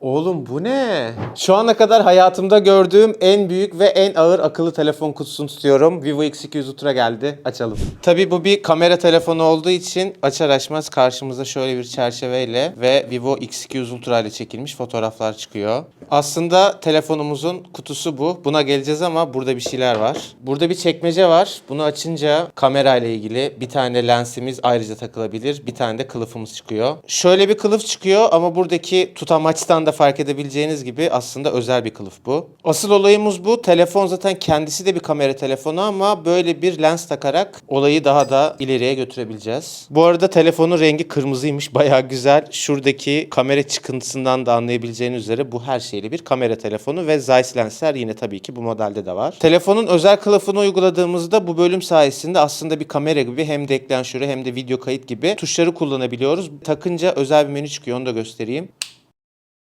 Oğlum bu ne? Şu ana kadar hayatımda gördüğüm en büyük ve en ağır akıllı telefon kutusunu tutuyorum. Vivo X200 Ultra geldi. Açalım. Tabii bu bir kamera telefonu olduğu için açar açmaz karşımıza şöyle bir çerçeveyle ve Vivo X200 Ultra ile çekilmiş fotoğraflar çıkıyor. Aslında telefonumuzun kutusu bu. Buna geleceğiz ama burada bir şeyler var. Burada bir çekmece var. Bunu açınca kamera ile ilgili bir tane lensimiz ayrıca takılabilir. Bir tane de kılıfımız çıkıyor. Şöyle bir kılıf çıkıyor ama buradaki tutamaçtan da fark edebileceğiniz gibi aslında özel bir kılıf bu. Asıl olayımız bu. Telefon zaten kendisi de bir kamera telefonu ama böyle bir lens takarak olayı daha da ileriye götürebileceğiz. Bu arada telefonun rengi kırmızıymış. Bayağı güzel. Şuradaki kamera çıkıntısından da anlayabileceğiniz üzere bu her şeyli bir kamera telefonu ve Zeiss lensler yine tabii ki bu modelde de var. Telefonun özel kılıfını uyguladığımızda bu bölüm sayesinde aslında bir kamera gibi hem deklanşörü hem de video kayıt gibi tuşları kullanabiliyoruz. Takınca özel bir menü çıkıyor onu da göstereyim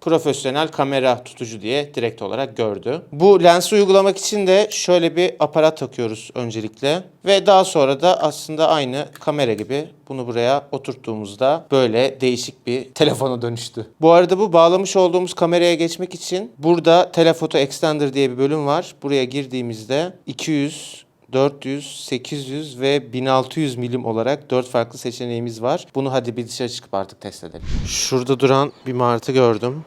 profesyonel kamera tutucu diye direkt olarak gördü. Bu lensi uygulamak için de şöyle bir aparat takıyoruz öncelikle ve daha sonra da aslında aynı kamera gibi bunu buraya oturttuğumuzda böyle değişik bir telefona dönüştü. Bu arada bu bağlamış olduğumuz kameraya geçmek için burada Telefoto Extender diye bir bölüm var. Buraya girdiğimizde 200 400, 800 ve 1600 milim olarak 4 farklı seçeneğimiz var. Bunu hadi bir dışarı çıkıp artık test edelim. Şurada duran bir martı gördüm.